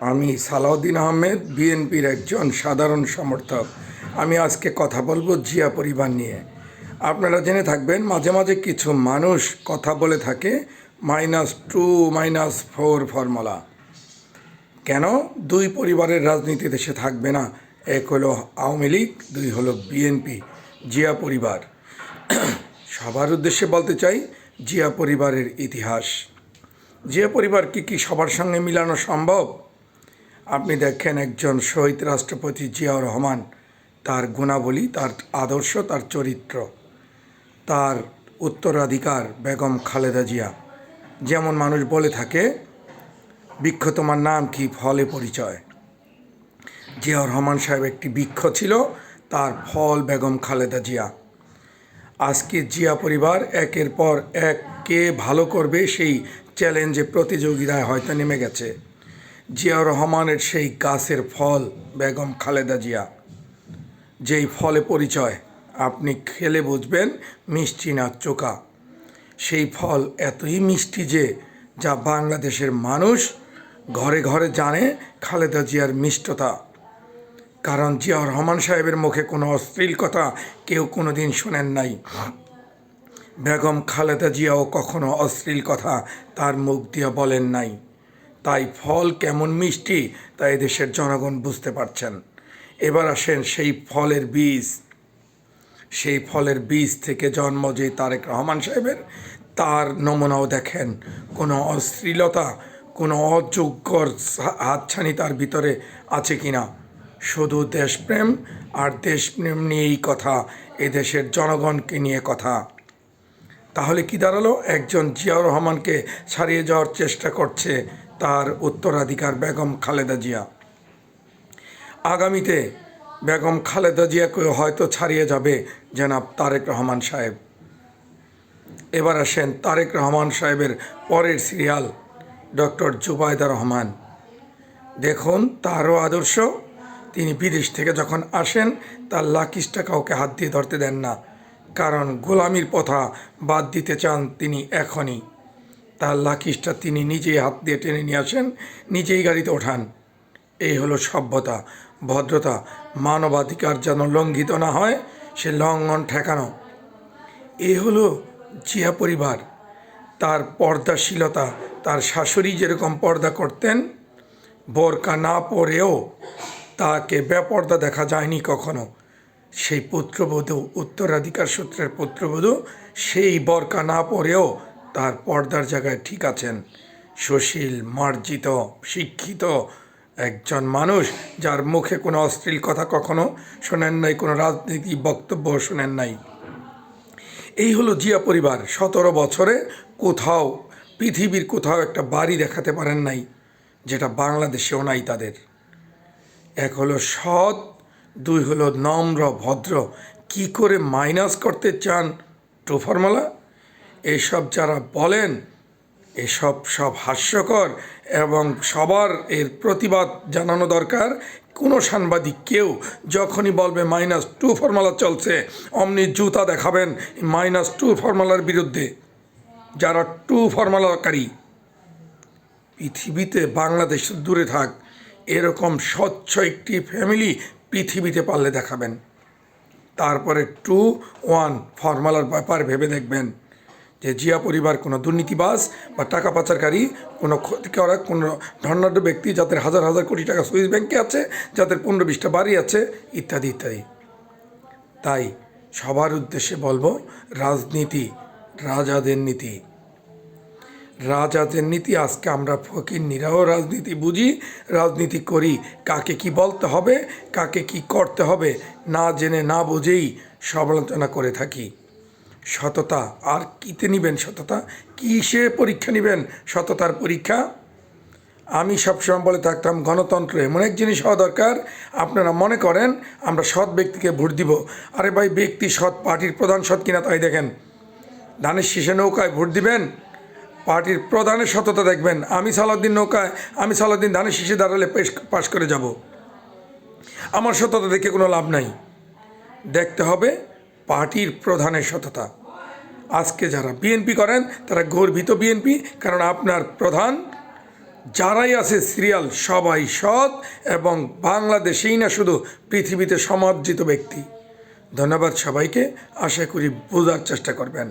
আমি সালাউদ্দিন আহমেদ, বিএনপির একজন সাধারণ সমর্থক। আমি আজকে কথা বলব জিয়া পরিবার নিয়ে। আপনারা জেনে থাকবেন, মাঝে মাঝে কিছু মানুষ কথা বলে থাকে minus two minus four formula কেন? দুই পরিবারের রাজনীতি দেশে থাকবে না। এক হলো আওয়ামী লীগ, দুই হলো বিএনপি, জিয়া পরিবার। সবার উদ্দেশ্যে বলতে চাই, জিয়া পরিবারের ইতিহাস। জিয়া পরিবার কি কি সবার সঙ্গে মিলানো সম্ভব? আপনি দেখেন একজন শহীদ রাষ্ট্রপতি জিয়াউর রহমান, তার গুণাবলী, তার আদর্শ, তার চরিত্র, তার উত্তরাধিকার, বেগম খালেদা জিয়া। যেমন মানুষ বলে থাকে বৃক্ষ তোমার নাম কি? ফলে পরিচয়। জিয়াউর রহমান সাহেব একটি বৃক্ষ ছিল, তার ফল বেগম খালেদা জিয়া। আজকে জিয়া পরিবার একের পর এক কে ভালো করবে সেই চ্যালেঞ্জে প্রতিযোগিতায় হয়তো নেমে গেছে। জিয়াউর রহমানের সেই গাছের ফল, বেগম খালেদা জিয়া। যেই ফলে পরিচয়, আপনি খেলে বুঝবেন মিষ্টি না চোকা সেই ফল এতই মিষ্টি যে, যা বাংলাদেশের মানুষ ঘরে ঘরে জানে খালেদা জিয়ার মিষ্টতা। কারণ জিয়াউর রহমান সাহেবের মুখে কোনো অশ্লীল কথা কেউ কোনো দিন শোনেন নাই। বেগম খালেদা জিয়াও কখনো অশ্লীল কথা তার মুখ দিয়ে বলেন নাই। তাই ফল কেমন মিষ্টি তা দেশের জনগণ বুঝতে পারছেন। এবার আসেন সেই ফলের বীজ। সেই ফলের বীজ থেকে জন্ম যে তারেক রহমান সাহেবের, তার নমুনাও দেখেন। কোনো অশ্লীলতা, কোনো অযোগ্যর হাতছানি তার ভিতরে আছে কি না শুধু দেশপ্রেম আর দেশপ্রেম নিয়েই কথা, এদেশের জনগণকে নিয়ে কথা। তাহলে কি দাঁড়াল? একজন জিয়াউর রহমানকে ছাড়িয়ে যাওয়ার চেষ্টা করছে তার উত্তরাধিকার বেগম খালেদা জিয়া। আগামীতে বেগম খালেদা জিয়াকে হয়তো ছাড়িয়ে যাবে জনাব তারেক রহমান সাহেব। এবার আসেন তারেক রহমান সাহেবের পরের সিরিয়াল, ডক্টর জুবায়দা রহমান। দেখুন, তারও আদর্শ, তিনি বিদেশ থেকে যখন আসেন, তার লাকিসটা কাউকে হাত দিয়ে ধরতে দেন না। কারণ গোলামির পথা বাদ দিতে চান তিনি এখনই। তার লাকিসটা তিনি নিজেই হাত দিয়ে টেনে নিয়ে আসেন, নিজেই গাড়িতে ওঠান। এই হলো সভ্যতা, ভদ্রতা, মানবাধিকার যেন লঙ্ঘিত না হয়, সে লঙ্ঘন ঠেকানো। এ হলো জিয়া পরিবার। তার পর্দাশীলতা, তার শাশুড়ি যেরকম পর্দা করতেন, বোরকা না পরেও তাকে বেপর্দা দেখা যায়নি কখনো। সেই পুত্রবধূ, উত্তরাধিকার সূত্রের পুত্রবধূ, সেই বরকা না পরেও তার পর্দার জায়গায় ঠিক আছেন সুশীল, মার্জিত, শিক্ষিত একজন মানুষ যার মুখে কোনো অশ্লীল কথা কখনো শোনেন নাই, কোনো রাজনীতি বক্তব্য শোনেন নাই। এই হলো জিয়া পরিবার। সতেরো বছরে কোথাও, পৃথিবীর কোথাও একটা বাড়ি দেখাতে পারেন নাই, যেটা বাংলাদেশেও নাই তাদের। এক হলো সৎ, দুই হলো নম্র, ভদ্র। কি করে মাইনাস করতে চান টু ফর্মুলা? এসব যারা বলেন, এসব সব হাস্যকর এবং সবার এর প্রতিবাদ জানানো দরকার। কোনো সাংবাদিক কেউ যখনই বলবে, মাইনাস টু ফর্মুলা চলছে, অমনি জুতা দেখাবেন মাইনাস টু ফর্মুলার বিরুদ্ধে। যারা টু ফর্মুলাকারী, পৃথিবীতে বাংলাদেশ দূরে থাক, এরকম স্বচ্ছ একটি ফ্যামিলি পৃথিবীতে পারলে দেখাবেন। তারপরে টু ওয়ান ফর্মুলার ব্যাপার ভেবে দেখবেন। যে জিয়া পরিবার কোনো দুর্নীতিবাস বা টাকা পাচারকারী, কোনো ক্ষতি করা কোনো ধর্নাঢ্য ব্যক্তি যাদের হাজার হাজার কোটি টাকা সুইস ব্যাংকে আছে, যাদের পনেরো বিশটা বাড়ি আছে, ইত্যাদি ইত্যাদি। তাই সবার উদ্দেশ্যে বলব, রাজনীতি, রাজাদের নীতি। রাজাদের নীতি, আজকে আমরা ফকির নিরাহ রাজনীতি বুঝি, রাজনীতি করি, কাকে কি বলতে হবে, কাকে কি করতে হবে, না জেনে না বুঝেই সমালোচনা করে থাকি। সততা। আর কিতে নিবেন সততা? কিসে পরীক্ষা নেবেন সততার পরীক্ষা? আমি সবসময় বলে থাকতাম, গণতন্ত্র এমন এক জিনিস হওয়া দরকার, আপনারা মনে করেন আমরা সৎ ব্যক্তিকে ভোট দিব। আরে ভাই, ব্যক্তি সৎ, পার্টির প্রধান সৎ কিনা তাই দেখেন। ধানের শীষে নৌকায় ভোট দিবেন, পার্টির প্রধানের সততা দেখবেন। আমি সালাউদ্দিন নৌকায়, আমি সালাউদ্দিন ধানের শীষে দাঁড়ালে পেশ, পাশ করে যাব। আমার সততা দেখে কোনো লাভ নাই। দেখতে হবে পার্টির প্রধানের সততা। আজকে যারা বিএনপি করেন, তারা গর্বিত বিএনপি কারণ আপনার প্রধান যারাই আছে সিরিয়াল সবাই সৎ এবং বাংলাদেশেই না শুধু পৃথিবীতে সমার্জিত ব্যক্তি। ধন্যবাদ সবাইকে, আশা করি বোঝার চেষ্টা করবেন।